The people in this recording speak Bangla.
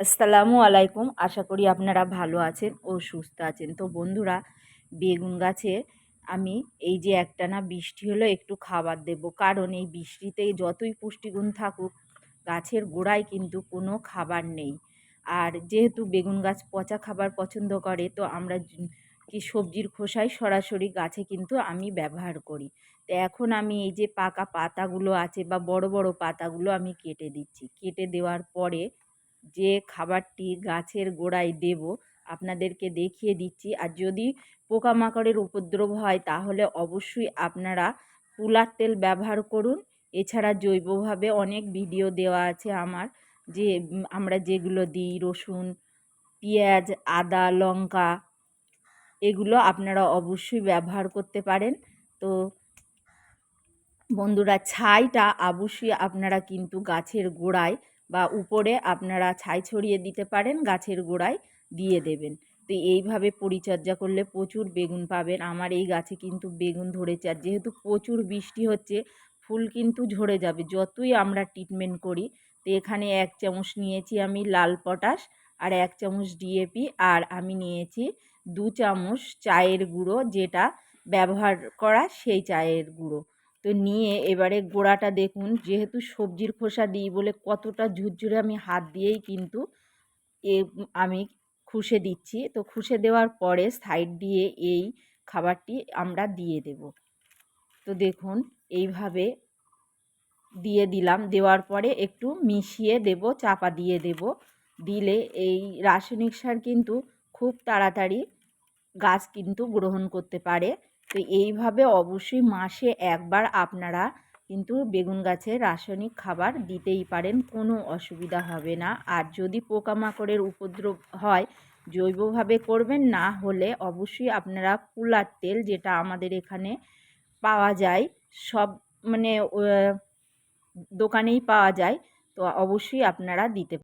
আসসালামু আলাইকুম। আশা করি আপনারা ভালো আছেন ও সুস্থ আছেন। তো বন্ধুরা, বেগুন গাছে আমি এই যে একটানা বৃষ্টি হলো, একটু খাবার দেব। কারণ এই বৃষ্টিতে যতই পুষ্টিগুণ থাকুক, গাছের গোড়ায় কিন্তু কোনো খাবার নেই। আর যেহেতু বেগুন গাছ পচা খাবার পছন্দ করে, তো আমরা কি সবজির খোসাই সরাসরি গাছে কিন্তু আমি ব্যবহার করি। তো এখন আমি এই যে পাকা পাতাগুলো আছে বা বড় বড় পাতাগুলো আমি কেটে দিচ্ছি। কেটে দেওয়ার পরে যে খাবারটি গাছের গোড়ায় দেব, আপনাদেরকে দেখিয়ে দিচ্ছি। আর যদি পোকামাকড়ের উপদ্রব হয়, তাহলে অবশ্যই আপনারা তুলার তেল ব্যবহার করুন। এছাড়া জৈবভাবে অনেক ভিডিও দেওয়া আছে আমার, যে আমরা যেগুলো দিই, রসুন, পেঁয়াজ, আদা, লঙ্কা, এগুলো আপনারা অবশ্যই ব্যবহার করতে পারেন। তো বন্ধুরা, ছাইটা অবশ্যই আপনারা কিন্তু গাছের গোড়ায় বা উপরে আপনারা ছাই ছড়িয়ে দিতে পারেন, গাছের গোড়ায় দিয়ে দেবেন। তো এইভাবে পরিচর্যা করলে প্রচুর বেগুন পাবেন। আমার এই গাছে কিন্তু বেগুন ধরেছে। আর যেহেতু প্রচুর বৃষ্টি হচ্ছে, ফুল কিন্তু ঝরে যাবে। যতই আমরা ট্রিটমেন্ট করি, তো এখানে এক চামচ নিয়েছি আমি লাল পটাশ আর এক চামচ ডিএপি আর আমি নিয়েছি দু চামচ চায়ের গুঁড়ো যেটা ব্যবহার করা সেই চায়ের গুঁড়ো। তো নিয়ে এবারে গোড়াটা দেখুন, যেহেতু সবজির খোসা দিই বলে কতটা ঝুরঝুরে আমি হাত দিয়েই কিন্তু এ আমি খুশে দিচ্ছি। তো খুশে দেওয়ার পরে সাইড দিয়ে এই খাবারটি আমরা দিয়ে দেব। তো দেখুন, এইভাবে দিয়ে দিলাম। দেওয়ার পরে একটু মিশিয়ে দেব, চাপা দিয়ে দেব। দিলে এই রাসায়নিক সার কিন্তু খুব তাড়াতাড়ি গাছ কিন্তু গ্রহণ করতে পারে। তো এইভাবে অবশ্যই মাসে একবার আপনারা কিন্তু বেগুন গাছে রাসায়নিক খাবার দিতেই পারেন, কোনো অসুবিধা হবে না। আর যদি পোকামাকড়ের উপদ্রব হয়, জৈবভাবে করবেন, না হলে অবশ্যই আপনারা কুলার তেল যেটা আমাদের এখানে পাওয়া যায়, সব মানে দোকানেই পাওয়া যায়, তো অবশ্যই আপনারা দিতে